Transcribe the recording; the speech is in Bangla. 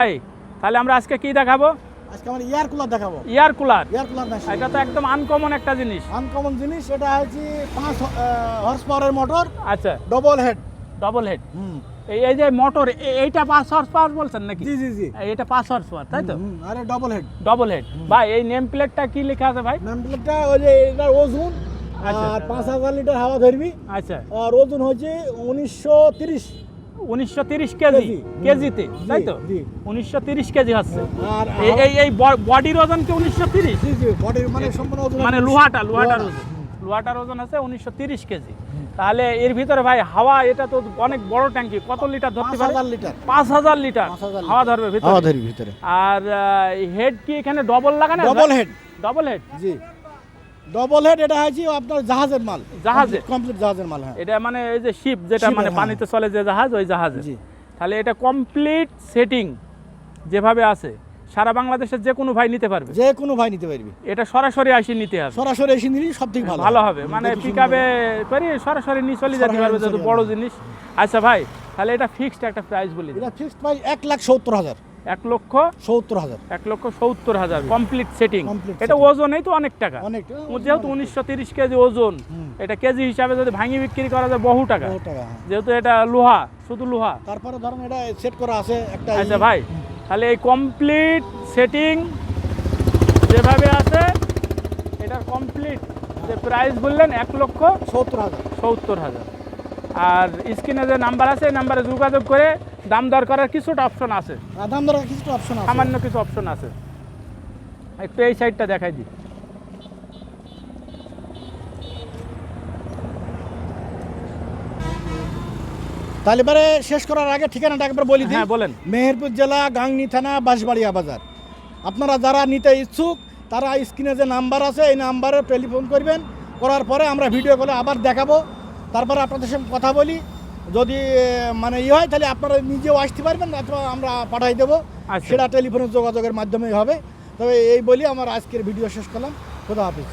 ভাই তাহলে আমরা আজকে কি দেখাবো? আজকে আমরা এয়ার কুলার দেখাবো। Air cooler? Air cooler machine এটা তো একদম আনকমন একটা জিনিস। আনকমন জিনিস এটা হচ্ছে পাঁচ হর্স পাওয়ারের মোটর আচ্ছা। ডবল হেড ডবল হেড হুম। এই এই যে মোটর এইটা পাঁচ হর্স পাওয়ার বলছেন নাকি? জি জি জি। এটা পাঁচ হর্স পাওয়ার তাই তো? আরে ডবল হেড ডবল হেড ভাই এই নেম প্লেটটা কি লেখা আছে ভাই? নামপ্লেটটা ওই যে এটার ওজন আচ্ছা, আর। পাঁচ হাজার লিটার হাওয়া ধরবি আচ্ছা। আর ওজন হচ্ছে উনিশশো তিরিশ। উনিশশো তিরিশ কেজি কেজি। কেজিতে তাই তো? উনিশশো তিরিশ কেজি হচ্ছে এই এই এই বডির ওজন কি উনিশশো তিরিশ? জি জি বডির মানে সম্পূর্ণ ওজন মানে লোহাটা লোহাটার ওজন। লোহাটার ওজন আছে উনিশশো তিরিশ কেজি। তাহলে এর ভিতরে ভাই হাওয়া এটা তো অনেক বড় ট্যাঙ্কি। কত লিটার ধরতে পাঁচ পারে? হাজার লিটার। পাঁচ হাজার লিটার। হাওয়া ধরবে ভিতরে? ভিতরে। আর হেড কি এখানে ডবল লাগানো ডবল হেড ডবল হেড জি। ডবল হেড এটা হচ্ছে আপনার জাহাজের মাল। জাহাজে? কমপ্লিট জাহাজের মাল হ্যাঁ। এটা মানে এই যে শিপ যেটা মানে। পানিতে চলে যে জাহাজ ওই জাহাজে জি। তাহলে এটা কমপ্লিট সেটিং যেভাবে আছে সারা বাংলাদেশের যে কোনো ভাই নিতে পারবে। যে কোনো ভাই নিতে পারবি। এটা সরাসরি আসি নিতে হবে। সরাসরি এসে নিলি সব থেকে ভালো ভালো হবে। মানে পিকআপে করে সরাসরি নিয়ে চলে যেতে পারবে যেহেতু বড় জিনিস। আচ্ছা ভাই তাহলে এটা ফিক্সড একটা প্রাইস বলি। এটা ফিক্সড প্রাইস এক লাখ সত্তর হাজার। এক লক্ষ সত্তর হাজার। এক লক্ষ সত্তর হাজার। কমপ্লিট সেটিং এটা। ওজনেই তো অনেক টাকা। অনেক যেহেতু উনিশশো তিরিশ কেজি ওজন এটা কেজি হিসাবে যদি ভাঙি বিক্রি করা যায় বহু টাকা। হ্যাঁ। যেহেতু এটা লোহা শুধু লোহা। তারপরে ধরেন এটা সেট করা আছে একটা আচ্ছা ভাই তাহলে এই কমপ্লিট সেটিং যেভাবে আছে এটার কমপ্লিট যে প্রাইস বললেন এক লক্ষ সত্তর হাজার। সত্তর হাজার। আর স্ক্রিনে যে নাম্বার আছে এই নাম্বারে যোগাযোগ করে দাম দর করার কিছুটা অপশন আছে। দাম দর কিছুটা অপশন আছে। সামান্য কিছু অপশন আছে। একটু এই সাইডটা দেখাই দিই। তাহলে এবারে শেষ করার আগে ঠিকানাটা একবার বলি দিই। হ্যাঁ বলেন। মেহেরপুর জেলা গাংনি থানা বাঁশবাড়িয়া বাজার। আপনারা যারা নিতে ইচ্ছুক তারা স্ক্রিনে যে নাম্বার আছে এই নাম্বারে টেলিফোন করবেন। করার পরে আমরা ভিডিও কলে আবার দেখাবো। তারপরে আপনাদের সঙ্গে কথা বলি। যদি মানে ই হয় তাহলে আপনারা নিজেও আসতে পারবেন অথবা আমরা পাঠাই দেবো। আচ্ছা। সেটা টেলিফোনের যোগাযোগের মাধ্যমেই হবে। তবে এই বলি আমার আজকের ভিডিও শেষ করলাম। খোদা হাফিজ।